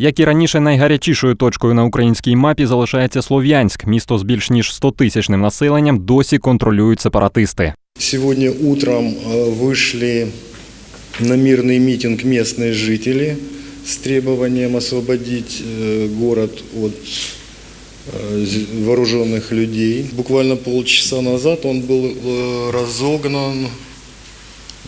Як і раніше, найгарячішою точкою на українській мапі залишається Слов'янськ. Місто з більш ніж 100-тисячним населенням досі контролюють сепаратисти. Сегодня утром э, вышли на мирный митинг местные жители с требованием освободить э, город от э, з- вооруженных людей. Буквально полчаса назад он был э, разогнан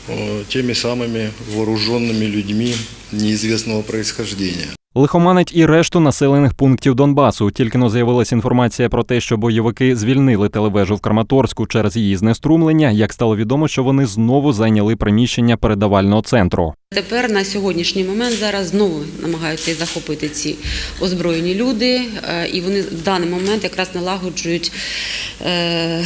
э, теми самыми вооруженными людьми неизвестного происхождения. Лихоманить і решту населених пунктів Донбасу. Тільки но з'явилася інформація про те, що бойовики звільнили телевежу в Краматорську через її знеструмлення. Як стало відомо, що вони знову зайняли приміщення передавального центру. Тепер на сьогоднішній момент зараз знову намагаються захопити ці озброєні люди, е, і вони в даний момент якраз налагоджують е,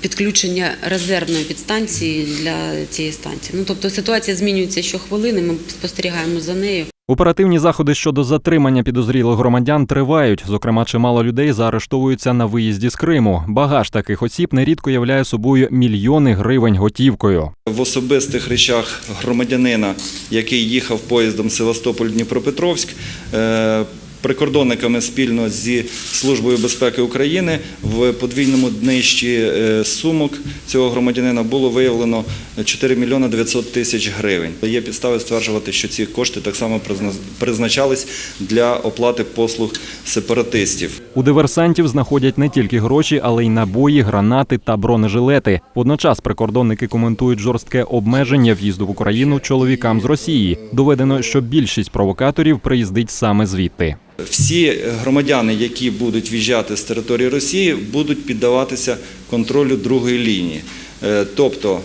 підключення резервної підстанції для цієї станції. Ну тобто ситуація змінюється щохвилини. Ми спостерігаємо за нею. Оперативні заходи щодо затримання підозрілих громадян тривають. Зокрема, чимало людей заарештовуються на виїзді з Криму. Багаж таких осіб нерідко являє собою мільйони гривень готівкою. В особистих речах громадянина, який їхав поїздом Севастополь-Дніпропетровськ, е, прикордонниками спільно зі Службою безпеки України в подвійному днищі е, сумок цього громадянина було виявлено 4 мільйони 900 тисяч гривень. Є підстави стверджувати, що ці кошти так само призна- призначались для оплати послуг сепаратистів. У диверсантів знаходять не тільки гроші, але й набої, гранати та бронежилети. Водночас прикордонники коментують жорстке обмеження в'їзду в Україну чоловікам з Росії. Доведено, що більшість провокаторів приїздить саме звідти. Всі громадяни, які будуть в'їжджати з території Росії, будуть піддаватися контролю другої лінії. Е, Тобто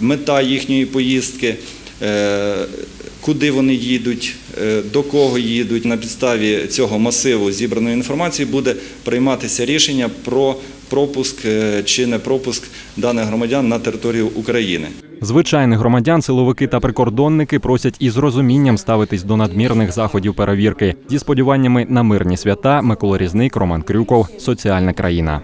мета їхньої поїздки, е, куди вони їдуть, е, до кого їдуть. На підставі цього масиву зібраної інформації буде прийматися рішення про пропуск е, чи не пропуск даних громадян на територію України. Звичайних громадян, силовики та прикордонники просять із розумінням ставитись до надмірних заходів перевірки зі сподіваннями на мирні свята. Микола Різник, Роман Крюков, Соціальна країна.